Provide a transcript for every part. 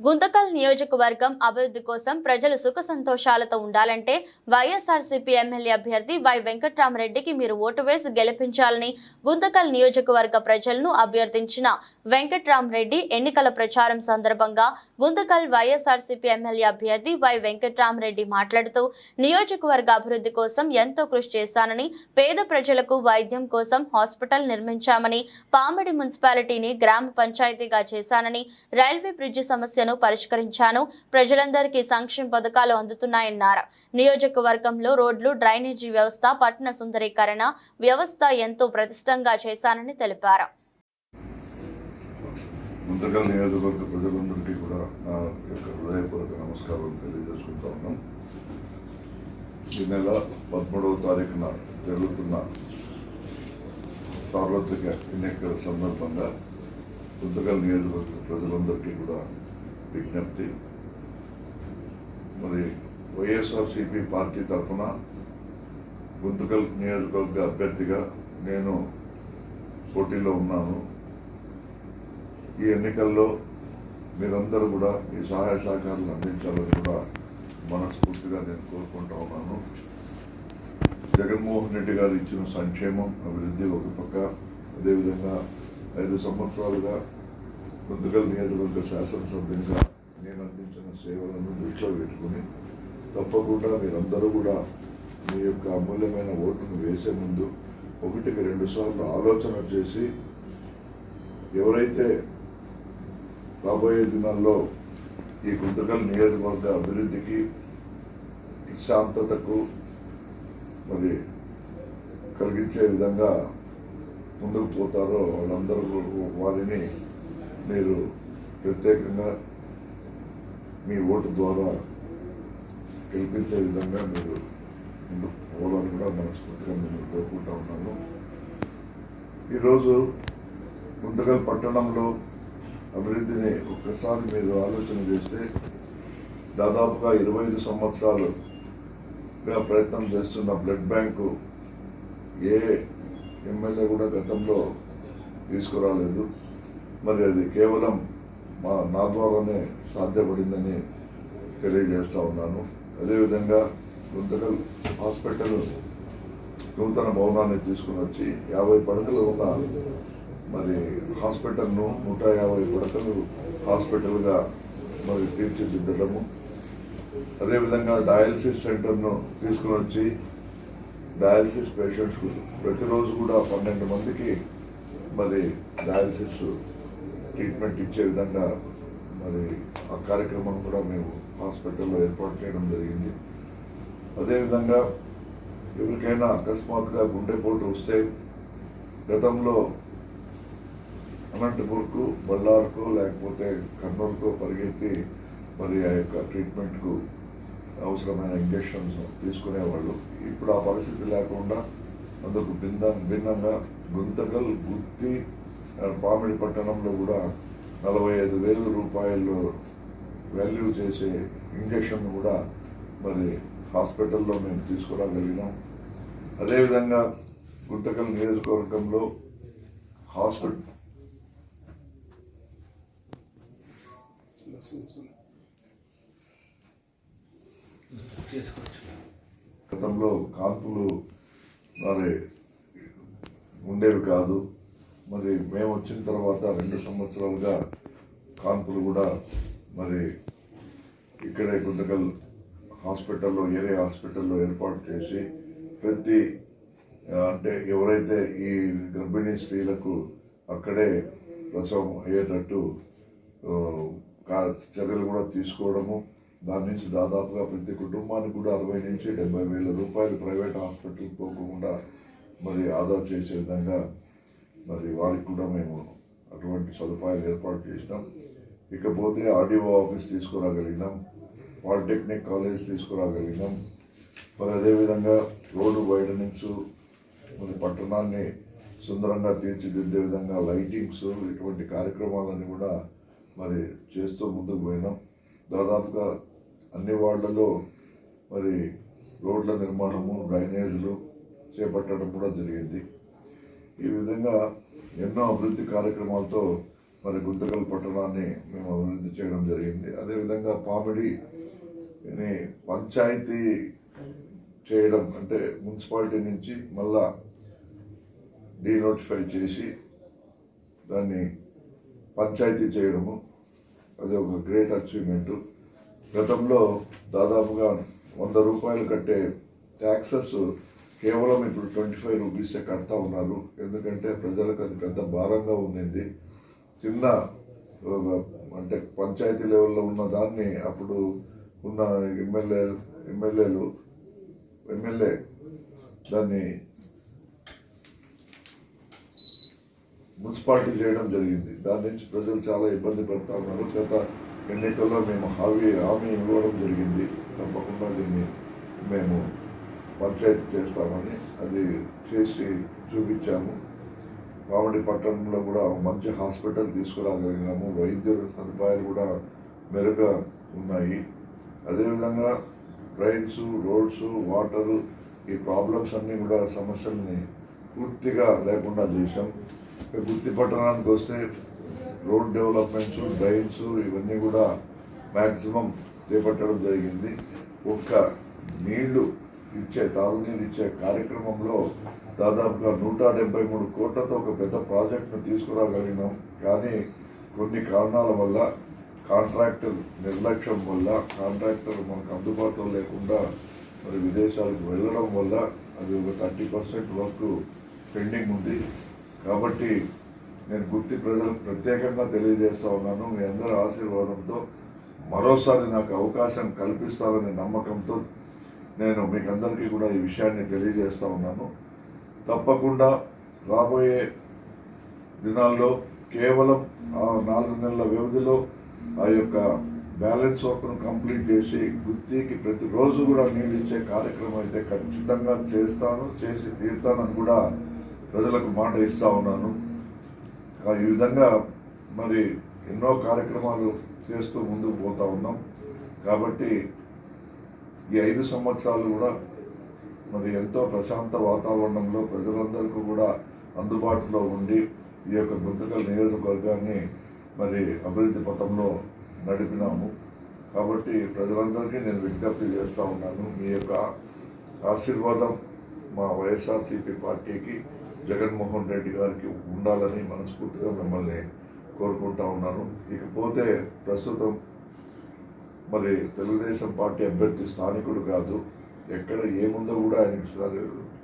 గుంతకల్ నియోజకవర్గం అభివృద్ధి కోసం ప్రజలు సుఖ సంతోషాలతో ఉండాలంటే వైఎస్ఆర్సీపీ ఎమ్మెల్యే అభ్యర్థి వై వెంకట్రామరెడ్డికి మీరు ఓటు వేసి గెలిపించాలని గుంతకల్ నియోజకవర్గ ప్రజలను అభ్యర్థించిన వెంకట్రామరెడ్డి ఎన్నికల ప్రచారం సందర్భంగా గుంతకల్ వైఎస్ఆర్సీపీ ఎమ్మెల్యే అభ్యర్థి వై వెంకట్రామరెడ్డి మాట్లాడుతూ నియోజకవర్గ అభివృద్ధి కోసం ఎంతో కృషి చేశానని పేద ప్రజలకు వైద్యం కోసం హాస్పిటల్ నిర్మించామని పామిడి మున్సిపాలిటీని గ్రామ పంచాయతీగా చేశానని రైల్వే బ్రిడ్జి సమస్యను పరిష్కరించాను ప్రజలందరికీ సంక్షేమ పథకాలు అందుతున్నాయన్నారు. నియోజకవర్గంలో రోడ్లు డ్రైనేజీ వ్యవస్థ పట్టణ సుందరీకరణ వ్యవస్థ ఎంతో ప్రతిష్టంగా చేశానని తెలిపారు. ముందుగా నియోజకవర్గ ప్రజలందరికీ కూడా నా యొక్క హృదయపూర్వక నమస్కారం తెలియజేసుకుంటా ఉన్నాం. ఈ నెల పదమూడవ తారీఖున జరుగుతున్న సార్వత్రిక ఎన్నికల సందర్భంగా గుంతకల్ నియోజకవర్గ ప్రజలందరికీ కూడా విజ్ఞప్తి. మరి వైఎస్ఆర్సిపి పార్టీ తరఫున గుంతకల్ నియోజకవర్గ అభ్యర్థిగా నేను పోటీలో ఉన్నాను. ఈ ఎన్నికల్లో మీరందరూ కూడా మీ సహాయ సహకారాలు అందించాలని కూడా మనస్ఫూర్తిగా నేను కోరుకుంటా ఉన్నాను. జగన్మోహన్ రెడ్డి గారు ఇచ్చిన సంక్షేమం అభివృద్ధి ఒక పక్క అదేవిధంగా ఐదు సంవత్సరాలుగా గుంతకల్ నియోజకవర్గ శాసనసభ్యునిగా నేను అందించిన సేవలను దృష్టిలో పెట్టుకుని తప్పకుండా మీరందరూ కూడా మీ యొక్క అమూల్యమైన ఓటును వేసే ముందు ఒకటికి రెండు సార్లు ఆలోచన చేసి ఎవరైతే రాబోయే దినాల్లో ఈ గుంతకల్ నియోజకవర్గ అభివృద్ధికి ప్రశాంతతకు మరి కలిగించే విధంగా ముందుకు పోతారో వాళ్ళందరూ వారిని మీరు ప్రత్యేకంగా మీ ఓటు ద్వారా గెలిపించే విధంగా మీరు ముందుకు పోవాలని కూడా మనస్ఫూర్తిగా నేను కోరుకుంటా ఉన్నాను. ఈరోజు ముందుగా పట్టణంలో అభివృద్ధిని ఒకసారి మీరు ఆలోచన చేస్తే దాదాపుగా ఇరవై ఐదు సంవత్సరాలుగా ప్రయత్నం చేస్తున్న బ్లడ్ బ్యాంకు ఏ ఎమ్మెల్యే కూడా గతంలో తీసుకురాలేదు. మరి అది కేవలం మా నా ద్వారానే సాధ్యపడిందని తెలియజేస్తా ఉన్నాను. అదేవిధంగా గుంతకల్ హాస్పిటల్ నూతన భవనాన్ని తీసుకుని వచ్చి యాభై పడకలు ఉన్న మరి హాస్పిటల్ను నూట యాభై పడకలు హాస్పిటల్గా మరి తీర్చిదిద్దడము. అదేవిధంగా డయాలసిస్ సెంటర్ను తీసుకుని వచ్చి డయాలసిస్ పేషెంట్స్కు ప్రతిరోజు కూడా పన్నెండు మందికి మరి డయాలసిస్ ట్రీట్మెంట్ ఇచ్చే విధంగా మరి ఆ కార్యక్రమం కూడా మేము హాస్పిటల్లో ఏర్పాటు చేయడం జరిగింది. అదేవిధంగా ఎవరికైనా అకస్మాత్తుగా గుండెపోటు వస్తే గతంలో అనంతపూర్కు బళ్ళార్కు లేకపోతే కర్నూలుకో పరిగెత్తి మరి ఆ యొక్క ట్రీట్మెంట్కు అవసరమైన ఇంజక్షన్స్ తీసుకునేవాళ్ళు. ఇప్పుడు ఆ పరిస్థితి లేకుండా అందుకు భిన్న భిన్నంగా గుంతకల్ గుత్తి పామిడి పట్టణంలో కూడా నలభై ఐదు వేల రూపాయలు వాల్యూ చేసే ఇంజెక్షన్ కూడా మరి హాస్పిటల్లో మేము తీసుకురాగలిగినాం అదేవిధంగా గుంతకల్ నియోజకవర్గంలో హాస్పిటల్ గతంలో కాన్పులు మరి ఉండేవి కాదు. మరి మేము వచ్చిన తర్వాత రెండు సంవత్సరాలుగా కాన్పులు కూడా మరి ఇక్కడే గుంతకల్ హాస్పిటల్లో ఏరియా హాస్పిటల్లో ఏర్పాటు చేసి ప్రతి అంటే ఎవరైతే ఈ గర్భిణీ స్త్రీలకు అక్కడే ప్రసవం అయ్యేటట్టు చర్యలు కూడా తీసుకోవడము. దాని నుంచి దాదాపుగా ప్రతి కుటుంబానికి కూడా అరవై నుంచి డెబ్బై వేల రూపాయలు ప్రైవేట్ హాస్పిటల్కి పోకుండా మరి ఆదా చేసే విధంగా మరి వారికి కూడా మేము అటువంటి సదుపాయాలు ఏర్పాటు చేసినాం. ఇకపోతే ఆర్డీఓ ఆఫీస్ తీసుకురాగలిగినాం. పాలిటెక్నిక్ కాలేజ్ తీసుకురాగలిగినాం. మరి అదేవిధంగా రోడ్డు వైడనింగ్స్ మరి పట్టణాన్ని సుందరంగా తీర్చిదిద్దే విధంగా లైటింగ్స్ ఇటువంటి కార్యక్రమాలన్నీ కూడా మరి చేస్తూ ముందుకు పోయినాం. దాదాపుగా అన్ని వార్డులలో మరి రోడ్ల నిర్మాణము డ్రైనేజీలు చేపట్టడం కూడా జరిగింది. ఈ విధంగా ఎన్నో అభివృద్ధి కార్యక్రమాలతో మరి గుంతకల్ పట్టణాన్ని మేము అభివృద్ధి చేయడం జరిగింది. అదేవిధంగా పామిడి పంచాయతీ చేయడం అంటే మున్సిపాలిటీ నుంచి మళ్ళా డీనోటిఫై చేసి దాన్ని పంచాయతీ చేయడము అది ఒక గ్రేట్ అచీవ్మెంట్ గతంలో దాదాపుగా వంద రూపాయలు కట్టే ట్యాక్సెస్ కేవలం ఇప్పుడు ట్వంటీ ఫైవ్ రూపీసే కడతా ఉన్నారు. ఎందుకంటే ప్రజలకు అది పెద్ద భారంగా ఉండింది. చిన్న అంటే పంచాయతీ లెవెల్లో ఉన్న దాన్ని అప్పుడు ఉన్న ఎమ్మెల్యే ఎమ్మెల్యేలు ఎమ్మెల్యే దాన్ని మున్సిపాలిటీ చేయడం జరిగింది. దాని నుంచి ప్రజలు చాలా ఇబ్బంది పెడతా ఉన్నారు. గత ఎన్నికల్లో మేము హామీ హామీ ఇవ్వడం జరిగింది. తప్పకుండా దీన్ని మేము పంచాయతీ చేస్తామని అది చేసి చూపించాము. మామిడి పట్టణంలో కూడా మంచి హాస్పిటల్ తీసుకురాగలిగినాము వైద్య సదుపాయాలు కూడా మెరుగ్గా ఉన్నాయి. అదేవిధంగా ట్రైన్స్ రోడ్స్ వాటరు ఈ ప్రాబ్లమ్స్ అన్నీ కూడా సమస్యల్ని పూర్తిగా లేకుండా చేశాం. గుత్తి పట్టణానికి వస్తే రోడ్ డెవలప్మెంట్స్ డ్రైన్స్ ఇవన్నీ కూడా మ్యాక్సిమం చేపట్టడం జరిగింది. ఒక్క నీళ్ళు ఇచ్చే తాగునీరు ఇచ్చే కార్యక్రమంలో దాదాపుగా నూట డెబ్బై మూడు కోట్లతో ఒక పెద్ద ప్రాజెక్టును తీసుకురాగలిగినాం. కానీ కొన్ని కారణాల వల్ల కాంట్రాక్టర్ నిర్లక్ష్యం వల్ల కాంట్రాక్టర్ మనకు అందుబాటులో లేకుండా మరి విదేశాలకు వెళ్ళడం వల్ల అది ఒక థర్టీ పర్సెంట్ వర్క్ పెండింగ్ ఉంది. కాబట్టి నేను గుర్తి ప్రజలకు ప్రత్యేకంగా తెలియజేస్తా ఉన్నాను. మీ అందరి ఆశీర్వాదంతో మరోసారి నాకు అవకాశం కల్పిస్తారనే నమ్మకంతో నేను మీకు అందరికీ కూడా ఈ విషయాన్ని తెలియజేస్తా ఉన్నాను. తప్పకుండా రాబోయే దినాల్లో కేవలం ఆ నాలుగు నెలల వ్యవధిలో ఆ యొక్క బ్యాలెన్స్ వర్క్ను కంప్లీట్ చేసి గుత్తికి ప్రతిరోజు కూడా నీళ్ళు ఇచ్చే కార్యక్రమం అయితే ఖచ్చితంగా చేస్తాను చేసి తీరుతానని కూడా ప్రజలకు మాట ఇస్తా ఉన్నాను. ఆ ఈ విధంగా మరి ఎన్నో కార్యక్రమాలు చేస్తూ ముందుకు పోతా ఉన్నాం. కాబట్టి ఈ ఐదు సంవత్సరాలు కూడా మరి ఎంతో ప్రశాంత వాతావరణంలో ప్రజలందరికీ కూడా అందుబాటులో ఉండి ఈ యొక్క గుంతకల్ నియోజకవర్గాన్ని మరి అభివృద్ధి పథంలో నడిపినాము. కాబట్టి ప్రజలందరికీ నేను విజ్ఞప్తి చేస్తూ ఉన్నాను. మీ యొక్క ఆశీర్వాదం మా వైఎస్ఆర్సీపీ పార్టీకి జగన్మోహన్ రెడ్డి గారికి ఉండాలని మనస్ఫూర్తిగా మిమ్మల్ని కోరుకుంటా ఉన్నాను. ఇకపోతే ప్రస్తుతం మరి తెలుగుదేశం పార్టీ అభ్యర్థి స్థానికుడు కాదు. ఎక్కడ ఏముందో కూడా ఆయనకి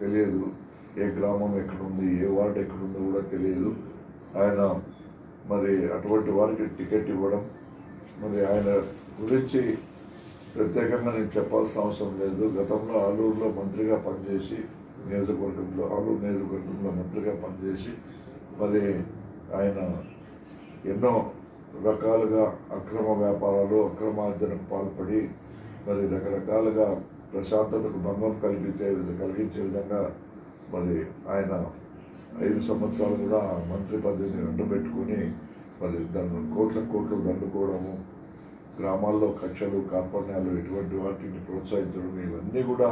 తెలియదు. ఏ గ్రామం ఎక్కడుంది ఏ వార్డు ఎక్కడుందో కూడా తెలియదు. ఆయన మరి అటువంటి వారికి టికెట్ ఇవ్వడం మరి ఆయన గురించి ప్రత్యేకంగా నేను చెప్పాల్సిన అవసరం లేదు. గతంలో ఆలూరులో మంత్రిగా పనిచేసి నియోజకవర్గంలో ఆలూరు నియోజకవర్గంలో మంత్రిగా పనిచేసి మరి ఆయన ఎన్నో రకాలుగా అక్రమ వ్యాపారాలు అక్రమార్జనకు పాల్పడి మరి రకరకాలుగా ప్రశాంతతకు భంగం కల్పించే విధంగా కలిగించే విధంగా మరి ఆయన ఐదు సంవత్సరాలు కూడా మంత్రి పదవిని వెంటబెట్టుకుని మరి దాన్ని కోట్ల కోట్లు దండుకోవడము గ్రామాల్లో కక్షలు కార్పణ్యాలు ఇటువంటి వాటిని ప్రోత్సహించడం ఇవన్నీ కూడా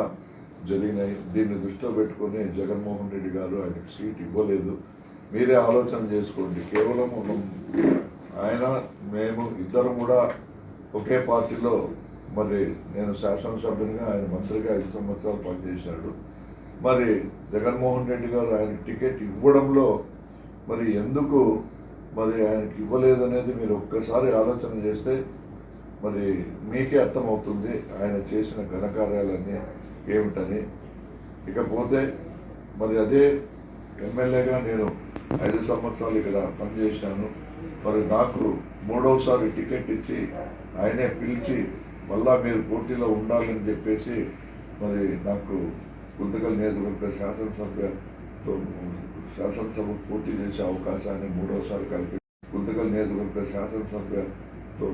జరిగినాయి. దీన్ని దృష్టిలో పెట్టుకొని జగన్మోహన్ రెడ్డి గారు ఆయనకు సీట్ ఇవ్వలేదు. మీరే ఆలోచన చేసుకోండి. కేవలం ఒక ఆయన మేము ఇద్దరం కూడా ఒకే పార్టీలో మరి నేను శాసనసభ్యునిగా ఆయన మంత్రిగా ఐదు సంవత్సరాలు పనిచేశాడు. మరి జగన్మోహన్ రెడ్డి గారు ఆయన టికెట్ ఇవ్వడంలో మరి ఎందుకు మరి ఆయనకి ఇవ్వలేదనేది మీరు ఒక్కసారి ఆలోచన చేస్తే మరి మీకే అర్థమవుతుంది. ఆయన చేసిన ఘనకార్యాలన్నీ ఏమిటని ఇకపోతే మరి అదే ఎమ్మెల్యేగా నేను ఐదు సంవత్సరాలు ఇక్కడ పనిచేశాను మరి నాకు మూడవసారి టికెట్ ఇచ్చి ఆయనే పిలిచి మళ్ళా మీరు పోటీలో ఉండాలని చెప్పేసి మరి నాకు గుంతకల్ నియోజకవర్గ శాసనసభ్యతో శాసనసభ పోటీ చేసే అవకాశాన్ని మూడవసారి కల్పి గుంతకల్ నియోజకవర్గ శాసనసభ్యతో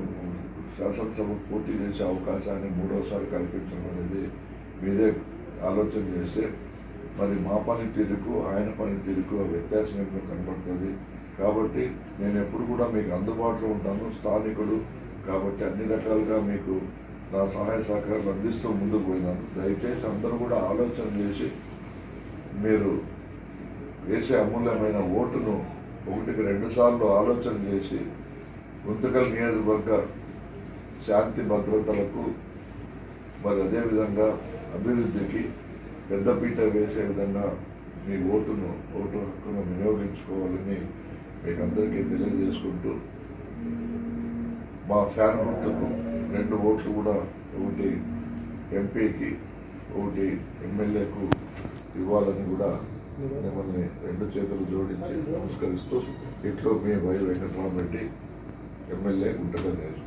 శాసనసభ పోటీ చేసే అవకాశాన్ని మూడవసారి కల్పించడం అనేది మీరే ఆలోచన చేస్తే మరి మా పనితీరుకు ఆయన పనితీరుకు ఆ వ్యత్యాసం ఏంటో కనబడుతుంది? కాబట్టి నేను ఎప్పుడు కూడా మీకు అందుబాటులో ఉంటాను స్థానికుడు. కాబట్టి అన్ని రకాలుగా మీకు నా సహాయ సహకారాలు అందిస్తూ ముందుకు పోయినాను. దయచేసి అందరూ కూడా ఆలోచన చేసి మీరు వేసే అమూల్యమైన ఓటును ఒకటికి రెండు సార్లు ఆలోచన చేసి గుంతకల్ నియోజకవర్గ శాంతి భద్రతలకు మరి అదేవిధంగా అభివృద్ధికి పెద్దపీట వేసే విధంగా మీ ఓటును ఓటు హక్కును వినియోగించుకోవాలని మీకు అందరికీ తెలియజేసుకుంటూ మా ఫ్యాన్ గుర్తుకు రెండు ఓట్లు కూడా ఒకటి ఎంపీకి ఒకటి ఎమ్మెల్యేకు ఇవ్వాలని కూడా మిమ్మల్ని రెండు చేతులు జోడించి నమస్కరిస్తూ ఇట్లో మీ వై వెంకటరామరెడ్డి ఎమ్మెల్యే గుంటగా నేర్చుకుంటాం